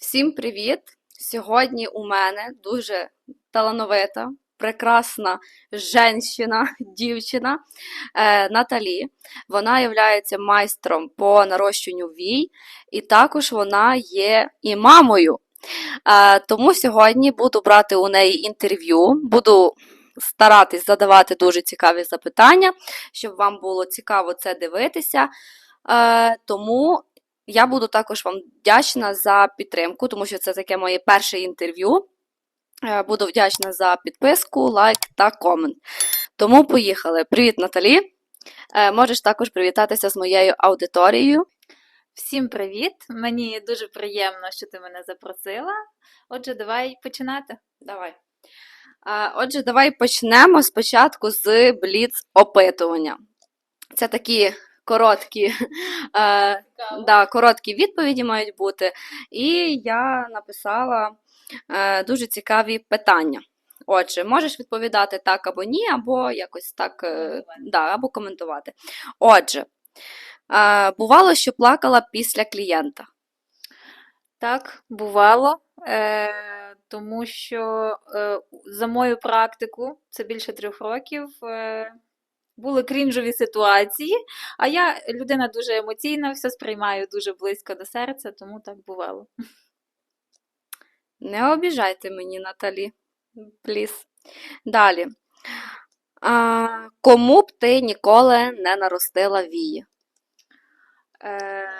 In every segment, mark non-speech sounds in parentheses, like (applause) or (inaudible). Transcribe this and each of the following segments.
Всім привіт! Сьогодні у мене дуже талановита, прекрасна жінка, дівчина е, Наталі. Вона є майстром по нарощенню вій, і також вона є і мамою. Е, тому сьогодні буду брати у неї інтерв'ю, буду старатись задавати дуже цікаві запитання, щоб вам було цікаво це дивитися. Е, тому я буду також вам вдячна за підтримку, тому що це таке моє перше інтерв'ю. Е, Буду вдячна за підписку, лайк та комент. Тому поїхали. Привіт, Наталі! Е, Можеш також привітатися з моєю аудиторією. Всім привіт! Мені дуже приємно, що ти мене запросила. Отже, давай починати. Давай. Е, Отже, давай почнемо спочатку з бліц-опитування. Це такі короткі, (laughs) е, да, короткі відповіді мають бути. І я написала е, дуже цікаві питання. Отже, можеш відповідати так або ні, або якось так, е, да, або коментувати. Отже, е, бувало, що плакала після клієнта. Так, бувало, е, тому що е, за мою практику, це більше трьох років, е, були крінжові ситуації, а я людина дуже емоційна, все сприймаю дуже близько до серця, тому так бувало. Не обіжайте мені, Наталі. Пліс. Далі. А, кому б ти ніколи не наростила вії? Е,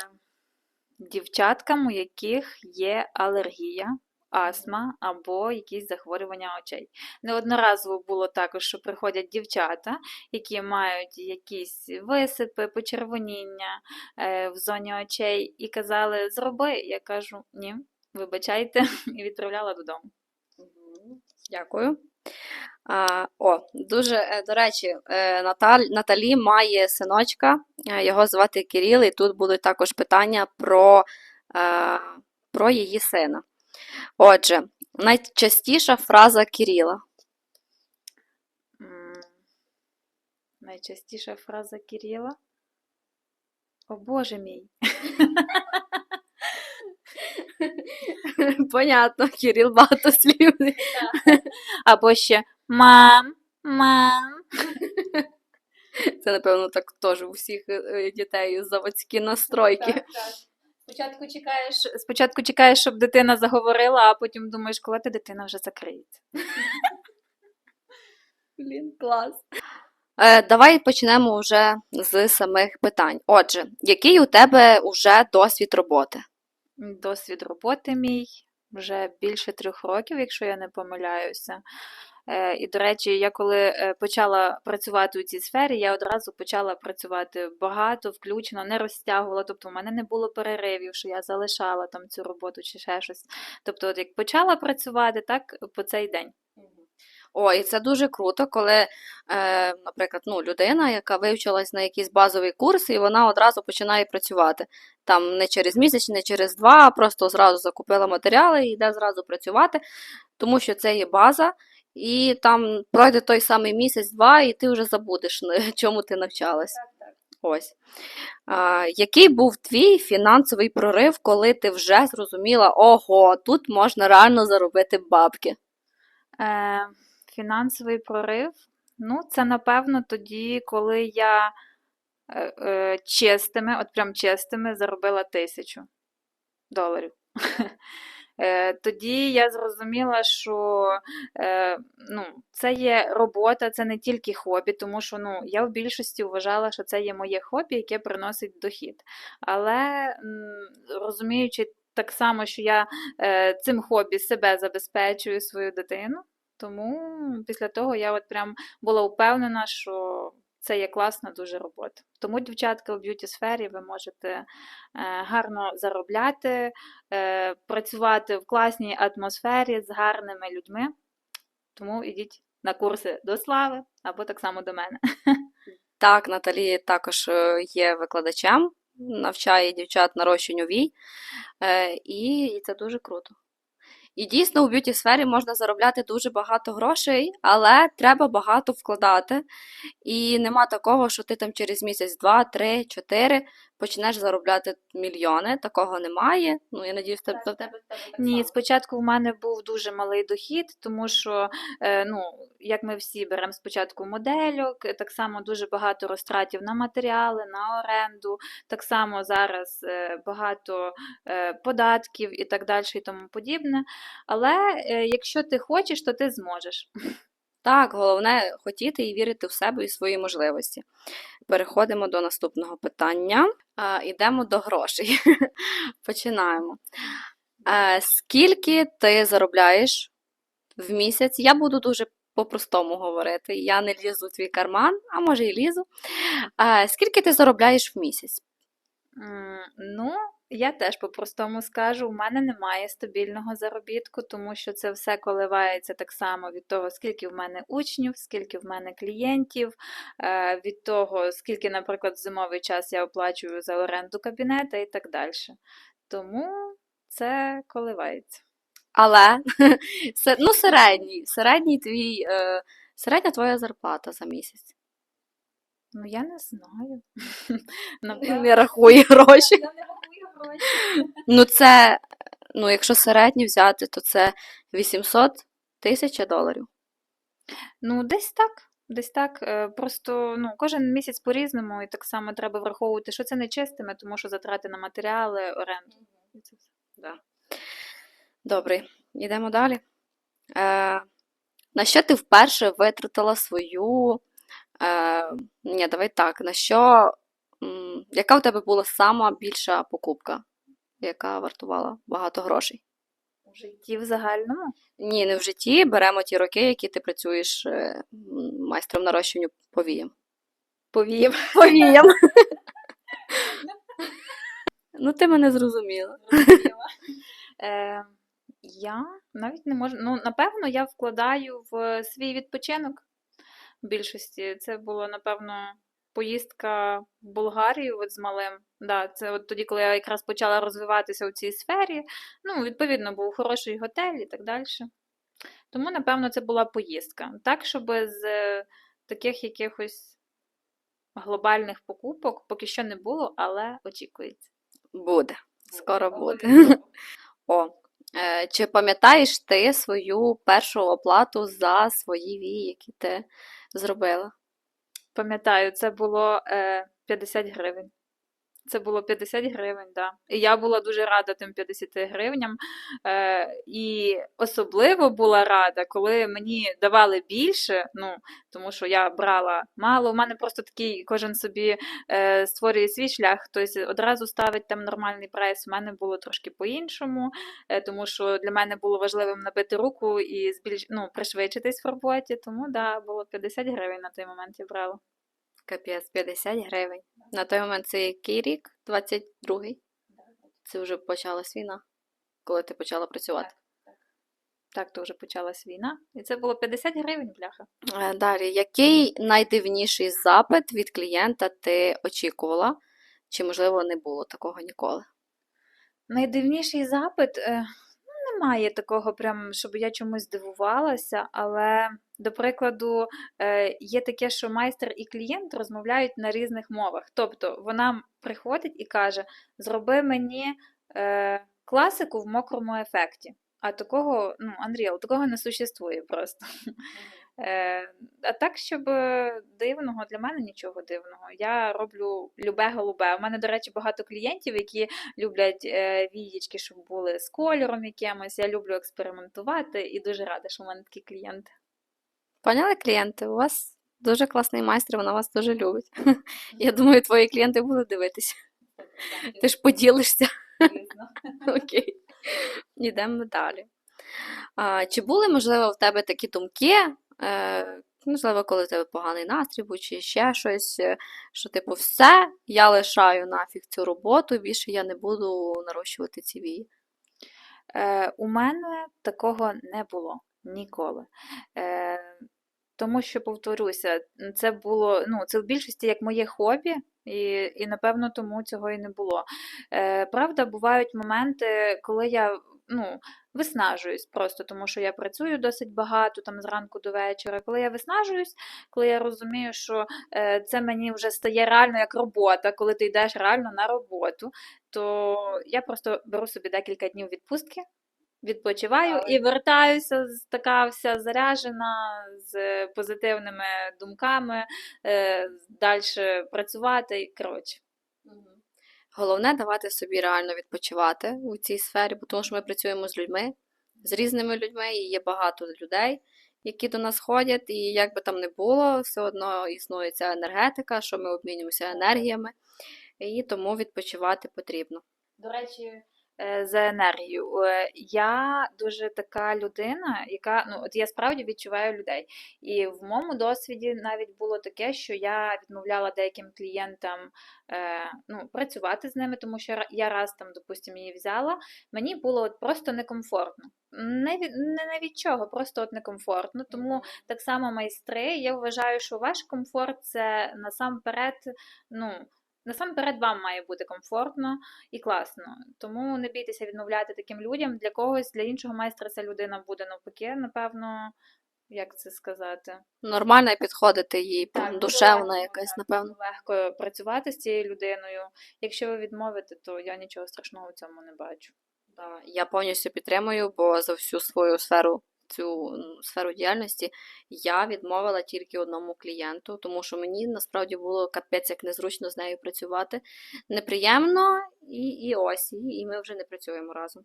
дівчаткам, у яких є алергія, астма або якісь захворювання очей. Неодноразово було також, що приходять дівчата, які мають якісь висипи, почервоніння е, в зоні очей, і казали, зроби. Я кажу, ні, вибачайте, (laughs) і відправляла додому. Дякую. А, о, дуже, е, до речі, е, Наталь, Наталі має синочка, його звати Кирил, і тут будуть також питання про, про її сина. Отже, найчастіша фраза Кирила. М, Найчастіша фраза Кирила. О Боже мій. (laughs) Понятно, Кирил багатослівний. Або ще мам, мам. Це, напевно, так теж у всіх е, дітей заводські настройки. Спочатку чекаєш, спочатку чекаєш, щоб дитина заговорила, а потім думаєш, коли ти дитина вже закриється. Блін, клас. Е, давай почнемо вже з самих питань. Отже, який у тебе вже досвід роботи? Досвід роботи мій вже більше трьох років, якщо я не помиляюся. Е, І, до речі, я коли е, почала працювати у цій сфері, я одразу почала працювати багато, включено, не розтягувала. Тобто, у мене не було переривів, що я залишала там цю роботу чи ще щось. Тобто, от як почала працювати, так по цей день. О, і це дуже круто, коли, е, наприклад, ну, людина, яка вивчилась на якийсь базовий курс, і вона одразу починає працювати. Там не через місяць, не через два, а просто зразу закупила матеріали і йде зразу працювати, тому що це є база, і там пройде той самий місяць-два, і ти вже забудеш, на (laughs) чому ти навчалась. Ось. А, який був твій фінансовий прорив, коли ти вже зрозуміла, ого, тут можна реально заробити бабки? Е, фінансовий прорив. Ну, це напевно тоді, коли я е, е, чистими, от прям чистими, заробила тисячу доларів. (laughs) Е, Тоді я зрозуміла, що е, ну, це є робота, це не тільки хобі, тому що ну, я в більшості вважала, що це є моє хобі, яке приносить дохід. Але розуміючи так само, що я е, цим хобі себе забезпечую свою дитину, тому після того я от прям була впевнена, що це є класна дуже робота. Тому, дівчатка, в б'юті сфері ви можете е, гарно заробляти, е, працювати в класній атмосфері з гарними людьми. Тому ідіть на курси до слави або так само до мене. (laughs) Так, Наталі також е, є викладачем, навчає дівчат нарощенню вій, і це дуже круто. І дійсно у б'юті сфері можна заробляти дуже багато грошей, але треба багато вкладати. І нема такого, що ти там через місяць, два, три, чотири почнеш заробляти мільйони. Такого немає. Ну, я надіюсь, тебе, в тебе Ні, спочатку в мене був дуже малий дохід, тому що, е, ну, як ми всі беремо спочатку модельок, так само дуже багато розтратів на матеріали, на оренду, так само зараз е, багато е, податків і так далі і тому подібне. Але е, якщо ти хочеш, то ти зможеш. Так, головне хотіти і вірити в себе і свої можливості. Переходимо до наступного питання. Йдемо до грошей. (laughs) Починаємо. Е, Скільки ти заробляєш в місяць? Я буду дуже по-простому говорити. Я не лізу в твій карман, а може і лізу. Е, Скільки ти заробляєш в місяць? Ну, я теж по-простому скажу, у мене немає стабільного заробітку, тому що це все коливається так само від того, скільки в мене учнів, скільки в мене клієнтів, е, від того, скільки, наприклад, в зимовий час я оплачую за оренду кабінета і так далі. Тому це коливається. Але (laughs) ну, середній, середній твій, е, середня твоя зарплата за місяць. Ну, я не знаю. Гроші. Я не рахую гроші. Ну, це, ну, якщо середню взяти, то це 800 тисяч доларів. Ну, десь так. Десь так. Е, Просто ну, кожен місяць по-різному, і так само треба враховувати, що це не чистиме, тому що затрати на матеріали, оренду. Да. Добре, йдемо далі. Е, на що ти вперше витратила свою. Е, ні, давай так. На що. Яка у тебе була сама більша покупка, яка вартувала багато грошей? У житті в загальному. Ні, не в житті. Беремо ті роки, які ти працюєш е, майстром нарощування повіям. Повіяв. Повіям. (laughs) Ну, ти мене зрозуміла. Е, я навіть не можу. Ну, напевно, я вкладаю в свій відпочинок в більшості. Це було, напевно, поїздка в Болгарію от з малим. Да, це от тоді, коли я якраз почала розвиватися у цій сфері. Ну, відповідно, був хороший готель і так далі. Тому, напевно, це була поїздка. Так, щоб з е, таких якихось глобальних покупок поки що не було, але очікується. Буде. Скоро буде. (laughs) О, е, чи пам'ятаєш ти свою першу оплату за свої вії, які ти зробила? Пам'ятаю, це було е, 50 гривень. Це було 50 гривень, да. І я була дуже рада тим 50 гривням. Е, і особливо була рада, коли мені давали більше, ну, тому що я брала мало. У мене просто такий кожен собі е, створює свій шлях, хтось одразу ставить там нормальний прайс. У мене було трошки по-іншому, е, тому що для мене було важливим набити руку і збільш... ну, пришвидшитись в роботі. Тому да, було 50 гривень на той момент я брала. Капець, 50 гривень. На той момент це який рік? 22-й? Це вже почалась війна, коли ти почала працювати. Так, то вже почалась війна, і це було 50 гривень, бляха. Е, Далі, який найдивніший запит від клієнта ти очікувала? Чи, можливо, не було такого ніколи? Найдивніший запит. Немає такого, прям, щоб я чомусь здивувалася, але, до прикладу, е, є таке, що майстер і клієнт розмовляють на різних мовах. Тобто вона приходить і каже: зроби мені е, класику в мокрому ефекті. А такого, ну, Unreal, такого не существує просто. Е, а так, щоб дивного, для мене нічого дивного. Я роблю любе голубе. У мене, до речі, багато клієнтів, які люблять е, вієчки, щоб були з кольором якимось. Я люблю експериментувати і дуже рада, що в мене такі клієнти. Поняли клієнти? У вас дуже класний майстер, вона вас дуже любить. (laughs) Я думаю, твої клієнти будуть дивитися. Ти ж поділишся. (laughs) Окей. Йдемо далі. А, чи були, можливо, в тебе такі думки, можливо, коли в тебе поганий настрій був, чи ще щось, е, що, типу, все, я лишаю нафіг цю роботу, більше я не буду нарощувати ці вії. Е, у мене такого не було ніколи. Е, тому що, повторюся, це було, ну, це в більшості як моє хобі, і, і напевно тому цього і не було. Е, правда, бувають моменти, коли я ну, виснажуюсь просто, тому що я працюю досить багато там зранку до вечора. Коли я виснажуюсь, коли я розумію, що е, це мені вже стає реально як робота, коли ти йдеш реально на роботу, то я просто беру собі декілька днів відпустки. Відпочиваю і вертаюся з- така вся заряжена з позитивними думками, е, далі працювати. і, Коротше, Головне давати собі реально відпочивати у цій сфері, бо тому що ми працюємо з людьми, з різними людьми, і є багато людей, які до нас ходять, і як би там не було, все одно існує ця енергетика, що ми обмінюємося енергіями, і тому відпочивати потрібно. До речі, за енергію. Е, Я дуже така людина, яка ну от я справді відчуваю людей. І в моєму досвіді навіть було таке, що я відмовляла деяким клієнтам е, ну, працювати з ними, тому що я раз там, допустимо, її взяла. Мені було от просто некомфортно. Не від, не, не від чого, просто от некомфортно. Тому так само майстри. Я вважаю, що ваш комфорт це насамперед, ну. Насамперед вам має бути комфортно і класно. Тому не бійтеся відмовляти таким людям. Для когось, для іншого майстра ця людина буде навпаки, напевно, як це сказати? Нормально підходити їй, Так, душевна легко, якась, так, напевно. Легко працювати з цією людиною. Якщо ви відмовите, то я нічого страшного в цьому не бачу. Да, Я повністю підтримую, бо за всю свою сферу, цю сферу діяльності я відмовила тільки одному клієнту, тому що мені насправді було капець як незручно з нею працювати. Неприємно, і, і ось, і, і ми вже не працюємо разом.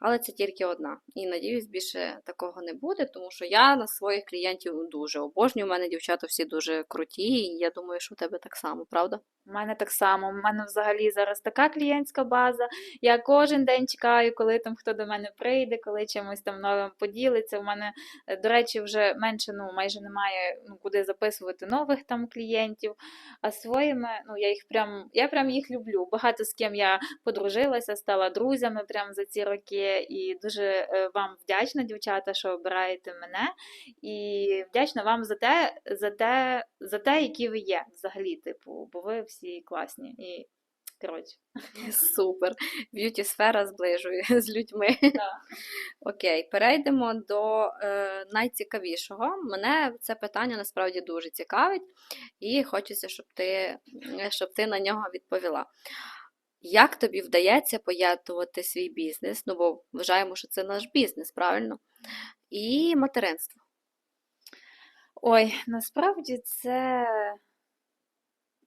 Але це тільки одна. І надіюсь, більше такого не буде, тому що я на своїх клієнтів дуже обожнюю. У мене дівчата всі дуже круті, і я думаю, що у тебе так само, правда? У мене так само. У мене взагалі зараз така клієнтська база. Я кожен день чекаю, коли там хто до мене прийде, коли чимось там новим поділиться. У мене, е, до речі, вже менше, ну майже немає ну, куди записувати нових там клієнтів. А своїми, ну я їх прям, я прям їх люблю. Багато з ким я подружилася, стала друзями прям за ці роки. І дуже е, вам вдячна, дівчата, що обираєте мене. І вдячна вам за те, за те, за те, які ви є взагалі, типу, бо ви всі класні. І коротше. (laughs) Супер. Б'юті сфера зближує (laughs) з людьми. Окей, перейдемо до е, найцікавішого. Мене це питання насправді дуже цікавить, і хочеться, щоб ти, щоб ти на нього відповіла. Як тобі вдається поєднувати свій бізнес? Ну, бо вважаємо, що це наш бізнес, правильно? І материнство. Ой, насправді це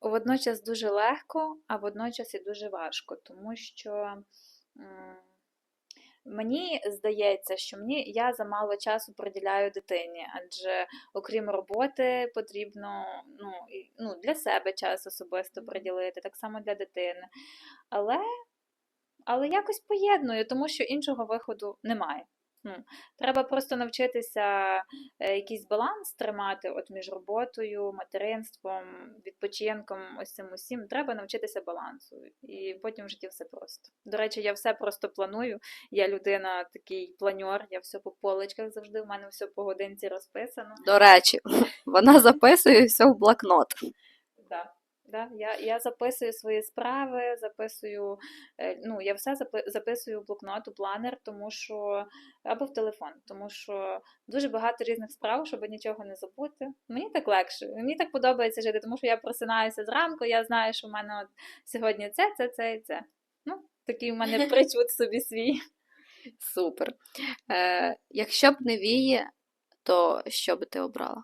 водночас дуже легко, а водночас і дуже важко, тому що мені здається, що мені я замало часу приділяю дитині, адже окрім роботи потрібно ну, і- ну, для себе час особисто приділити, так само для дитини. Але, але якось поєдную, тому що іншого виходу немає. Ну, треба просто навчитися е, якийсь баланс тримати от між роботою, материнством, відпочинком, ось цим усім. Треба навчитися балансу. І потім в житті все просто. До речі, я все просто планую. Я людина такий планьор, я все по поличках завжди. У мене все по годинці розписано. До речі, (laughs) вона записує все в блокнот. Да. Я, я записую свої справи, записую, е, ну, я все записую в блокнот, у планер, тому що або в телефон, тому що дуже багато різних справ, щоб нічого не забути. Мені так легше, мені так подобається жити, тому що я просинаюся зранку, я знаю, що в мене от сьогодні це, це, це і це. Ну, такий в мене (laughs) причуд собі свій. Супер. Е, якщо б не віє, то що би ти обрала?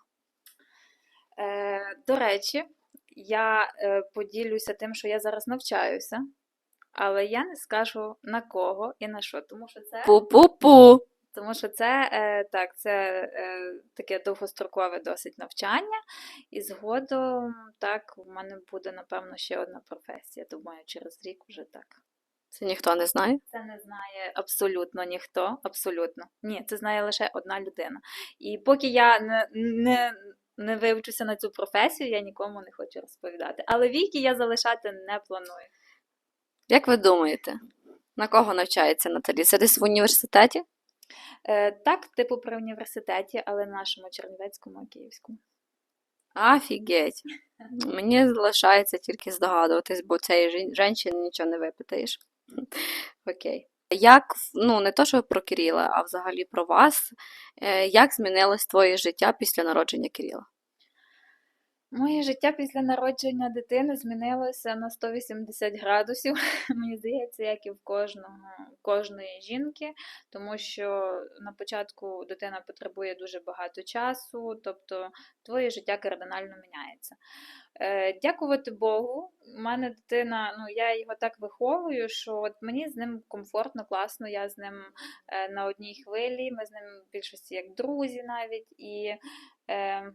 Е, до речі, я е, поділюся тим, що я зараз навчаюся, але я не скажу на кого і на що, тому що це, Пу-пу-пу. тому що це е, так, це е, таке довгострокове досить навчання, і згодом так в мене буде напевно ще одна професія. Думаю, через рік вже так. Це ніхто не знає. Це не знає абсолютно ніхто, абсолютно. Ні, це знає лише одна людина. І поки я не, не, не вивчуся на цю професію, я нікому не хочу розповідати. Але віки я залишати не планую. Як ви думаєте, на кого навчається Наталі? Це десь в університеті? Е, так, типу при університеті, але нашому Чернівецькому, а Київському. Офігеть. (laughs) Мені залишається тільки здогадуватись, бо цієї жін- жінки нічого не випитаєш. Окей. Як, ну, не то, що про Кирила, а взагалі про вас, е, як змінилось твоє життя після народження Кирила? Моє життя після народження дитини змінилося на 180 градусів, (laughs) мені здається, як і в кожного, кожної жінки, тому що на початку дитина потребує дуже багато часу, тобто твоє життя кардинально міняється. Е, дякувати Богу, у мене дитина, ну я його так виховую, що от мені з ним комфортно, класно, я з ним е, на одній хвилі, ми з ним в більшості як друзі навіть. І, е,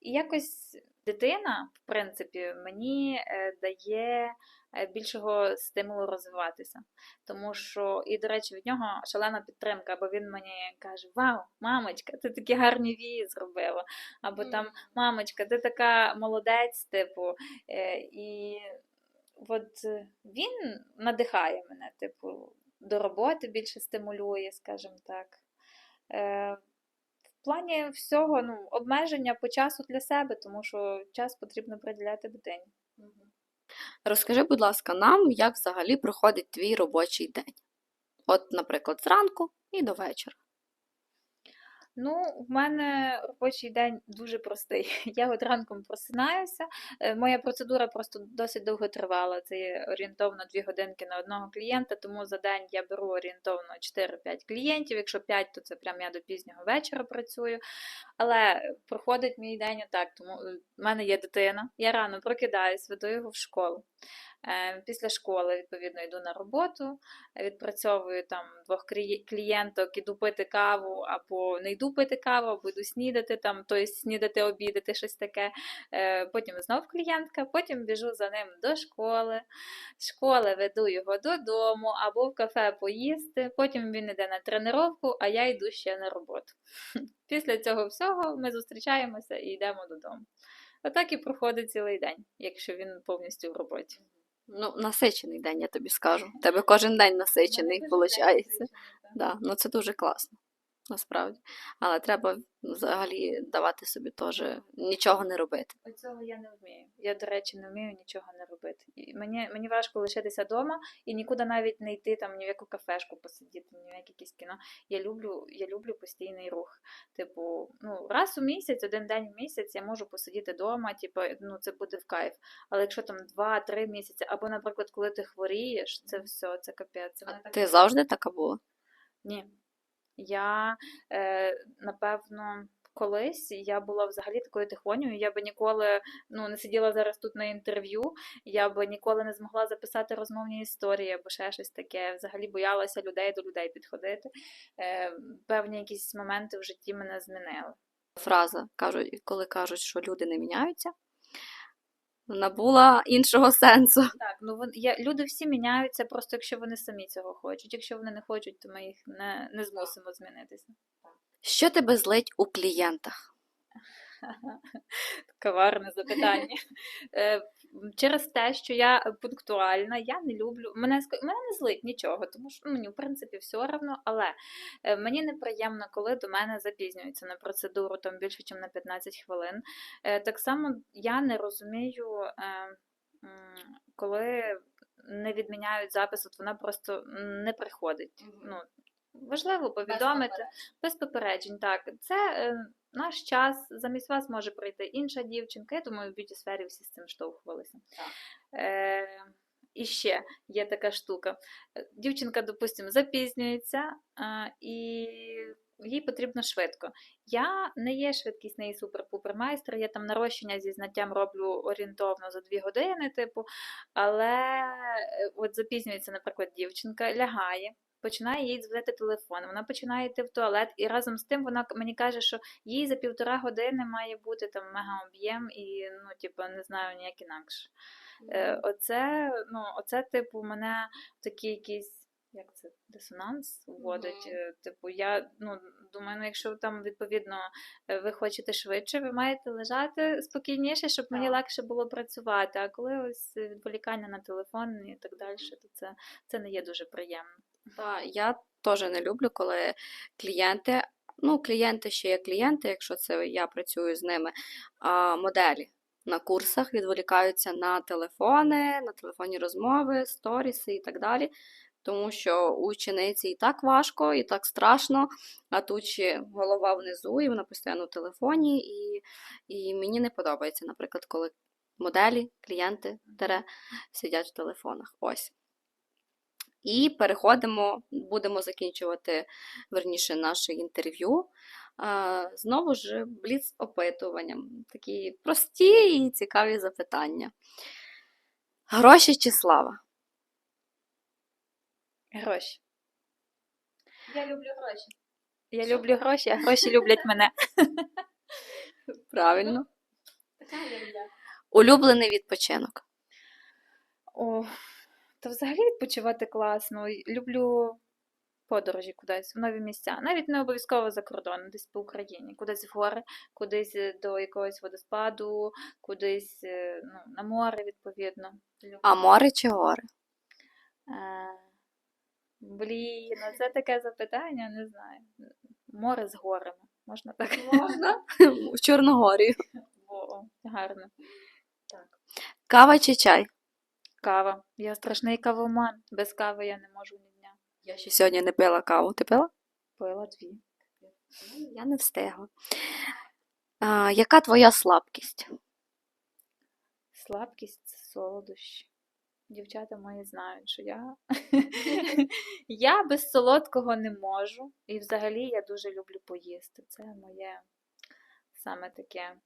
і якось дитина, в принципі, мені е, дає е, більшого стимулу розвиватися. Тому що, і, до речі, від нього шалена підтримка, бо він мені каже: Вау, мамочка, ти такі гарні вії зробила. Або там, мамочка, ти така молодець, типу. Е, І от він надихає мене, типу, до роботи більше стимулює, скажімо так. Плані всього, ну, обмеження по часу для себе, тому що час потрібно приділяти дитині. Розкажи, будь ласка, нам, як взагалі проходить твій робочий день? От, наприклад, зранку і до вечора. Ну, в мене робочий день дуже простий. (laughs) Я от ранком просинаюся. Е, Моя процедура просто досить довго тривала. Це орієнтовно 2 годинки на одного клієнта, тому за день я беру орієнтовно 4-5 клієнтів. Якщо 5, то це прям я до пізнього вечора працюю. Але проходить мій день отак, тому е, в мене є дитина. Я рано прокидаюсь, веду його в школу. Е, Після школи, відповідно, йду на роботу, відпрацьовую там двох клієнток, іду пити каву, або не йду пити каву, або йду снідати, там, тобто снідати, обідати, щось таке. Е, Потім знов клієнтка, потім біжу за ним до школи. Школи веду його додому, або в кафе поїсти. Потім він йде на тренування, а я йду ще на роботу. (laughs) Після цього всього ми зустрічаємося і йдемо додому. Отак і проходить цілий день, якщо він повністю в роботі. Ну, насичений день, я тобі скажу. У тебе кожен день насичений, виходить. Да, ну це дуже класно, насправді. Але треба взагалі давати собі теж нічого не робити. Цього я не вмію. Я, до речі, не вмію нічого не робити. І мені, мені важко лишитися вдома і нікуди навіть не йти там ні в яку кафешку посидіти, ні в яке якесь кіно. Я люблю, я люблю постійний рух. Типу, ну, раз у місяць, один день в місяць я можу посидіти вдома, типу, ну це буде в кайф. Але якщо там два-три місяці, або, наприклад, коли ти хворієш, це все, це капець. Це мене так Ти завжди така була? ні. Я, е, напевно, колись я була взагалі такою тихонею, я би ніколи ну, не сиділа зараз тут на інтерв'ю, я би ніколи не змогла записати розмовні історії або ще щось таке. Взагалі боялася людей до людей підходити. Е, певні якісь моменти в житті мене змінили. Фраза, кажуть, коли кажуть, що люди не міняються, набула іншого сенсу. Так, ну вон, я, люди всі міняються, просто якщо вони самі цього хочуть. Якщо вони не хочуть, то ми їх не, не змусимо змінитися. Що тебе злить у клієнтах? (laughs) Коварне запитання. Через те, що я пунктуальна, я не люблю. Мене, мене не злить нічого, тому що ну, мені, в принципі, все одно, але е, мені неприємно, коли до мене запізнюються на процедуру там більше, ніж на 15 хвилин. Е, Так само я не розумію, е, коли не відміняють запис, от вона просто не приходить. Ну, важливо повідомити без попереджень. Так, це наш час. Замість вас може прийти інша дівчинка. Я думаю, в б'юті сфері всі з цим штовхувалися. Е, і ще є така штука. Е, Дівчинка, допустимо, запізнюється, е, і їй потрібно швидко. Я не є швидкісний супер-пупер майстер, я там нарощення зі знаттям роблю орієнтовно за 2 години, типу, але е, от запізнюється, наприклад, дівчинка, лягає. Починає їй дзвонити телефон, вона починає йти в туалет, і разом з тим вона мені каже, що їй за півтора години має бути там мега об'єм, і ну, типу, не знаю ніяк інакше. Е, оце, ну, оце, типу, мене такий якийсь, як це, дисонанс вводить. Мгм. Е, Типу, я ну, думаю, ну, якщо там, відповідно, е, ви хочете швидше, ви маєте лежати спокійніше, щоб мені легше було працювати. А коли ось відволікання на телефон і так далі, то це, це не є дуже приємно. Та, я теж не люблю, коли клієнти, ну, клієнти ще є клієнти, якщо це я працюю з ними, а моделі на курсах відволікаються на телефони, на телефонні розмови, сторіси і так далі. Тому що учениці і так важко, і так страшно, а тут ще голова внизу, і вона постійно в телефоні, і, і мені не подобається, наприклад, коли моделі, клієнти тере, сидять в телефонах. Ось. І переходимо, будемо закінчувати верніше наше інтерв'ю. Знову ж бліц опитуванням. Такі прості і цікаві запитання. Гроші чи слава? Гроші. Я люблю гроші. Я люблю гроші, а гроші люблять мене. (laughs) Правильно. Улюблений відпочинок. О, то взагалі відпочивати класно. Люблю подорожі кудись, в нові місця. Навіть не обов'язково за кордоном, десь по Україні. Кудись в гори, кудись е, до якогось водоспаду, кудись е, ну, на море, відповідно. Люблю. А море чи гори? Е, Блін, ну це таке запитання, не знаю. Море з горами. Можна так? Можна. (laughs) В Чорногорію. О, гарно. Кава чи чай? Кава. Я страшний кавоман. Без кави я не можу ні дня. Я ще сьогодні не пила каву. Ти пила? Пила дві. Я не встигла. А, яка твоя слабкість? Слабкість це солодощі. Дівчата мої знають, що я... (laughs) (laughs) я без солодкого не можу. І взагалі я дуже люблю поїсти. Це моє саме таке.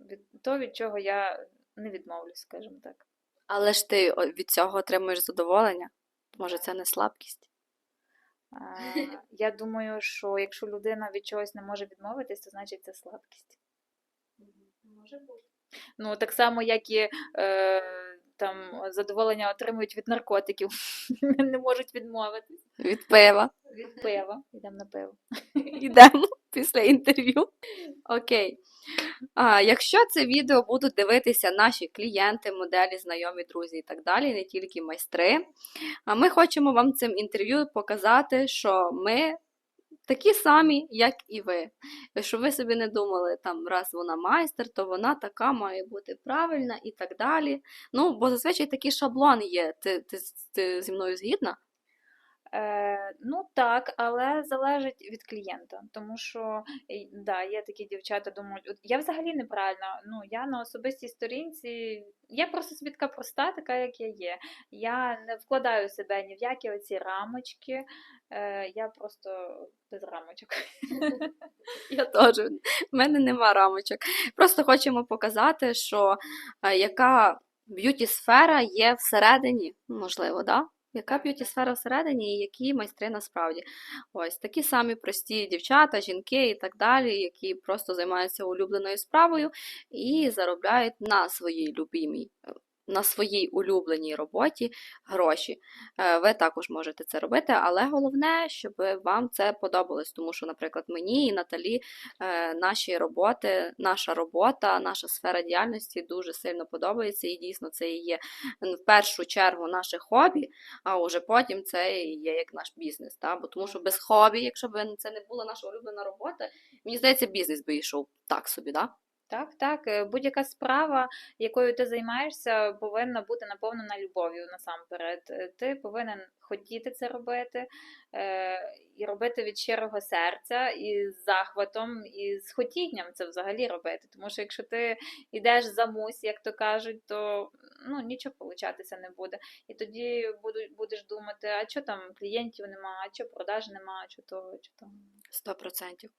Від... То, від чого я не відмовлюсь, скажімо так. Але ж ти від цього отримуєш задоволення? Може, це не слабкість? Я думаю, що якщо людина від чогось не може відмовитись, то значить це слабкість. Може бути. Ну, так само, як і е, там задоволення отримують від наркотиків. (laughs) не можуть відмовитись. Від пива. Від пива. Йдемо на пиво. (laughs) Йдемо після інтерв'ю. Окей. А, якщо це відео будуть дивитися наші клієнти, моделі, знайомі, друзі і так далі, не тільки майстри, а ми хочемо вам цим інтерв'ю показати, що ми такі самі, як і ви. Щоб ви собі не думали, там, раз вона майстер, то вона така має бути правильна і так далі. Ну, бо зазвичай такий шаблон є. Ти, ти, ти зі мною згідна? Е, ну так, але залежить від клієнта. Тому що да, є такі дівчата, думають, от я взагалі неправильно. Ну, я на особистій сторінці, я просто собі така проста, така, як я є. Я не вкладаю себе ні в які оці рамочки. Е, я просто без рамочок. (laughs) Я теж. В мене нема рамочок. Просто хочемо показати, що е, яка б'юті-сфера є всередині, можливо, да? Яка б'юті-сфера всередині і які майстри насправді. Ось такі самі прості дівчата, жінки і так далі, які просто займаються улюбленою справою і заробляють на своїй любимій, е, на своїй улюбленій роботі гроші. Е, Ви також можете це робити, але головне, щоб вам це подобалось, тому що, наприклад, мені і Наталі е, наші роботи, наша робота, наша сфера діяльності дуже сильно подобається, і дійсно це є в першу чергу наше хобі, а вже потім це є як наш бізнес. Та? Бо тому що без хобі, якщо б це не була наша улюблена робота, мені здається, бізнес би йшов так собі. Да? Так, так. е, Будь-яка справа, якою ти займаєшся, повинна бути наповнена любов'ю насамперед. Е, Ти повинен хотіти це робити е, і робити від щирого серця, і з захватом, і з хотінням це взагалі робити. Тому що якщо ти йдеш за мусь, як то кажуть, то ну, нічого получатися не буде. І тоді будеш думати, а що там клієнтів нема, а що продаж нема, а що а що того. Сто процентів.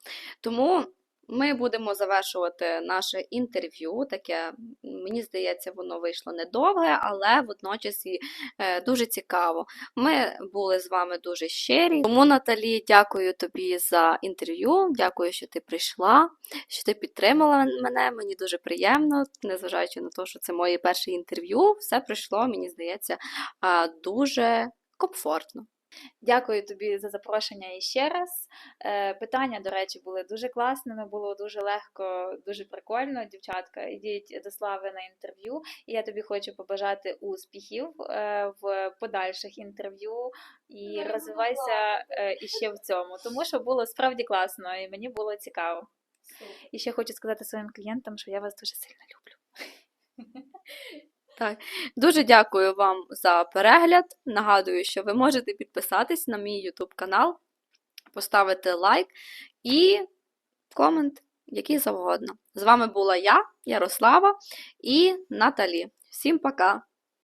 Тому ми будемо завершувати наше інтерв'ю. Таке, мені здається, воно вийшло недовге, але водночас і е, дуже цікаво. Ми були з вами дуже щирі. Тому, Наталі, дякую тобі за інтерв'ю. Дякую, що ти прийшла, що ти підтримала мене. Мені дуже приємно, незважаючи на те, що це моє перше інтерв'ю, все пройшло, мені здається, а, дуже комфортно. Дякую тобі за запрошення іще раз. Е, Питання, до речі, були дуже класними, було дуже легко, дуже прикольно. Дівчатка, ідіть до Слави на інтерв'ю. І я тобі хочу побажати успіхів е, в подальших інтерв'ю і Ой, розвивайся е, іще в цьому, тому що було справді класно і мені було цікаво. І ще хочу сказати своїм клієнтам, що я вас дуже сильно люблю. (laughs) Дуже дякую вам за перегляд. Нагадую, що ви можете підписатись на мій YouTube канал, поставити лайк і комент, який завгодно. З вами була я, Ярослава і Наталі. Всім пока!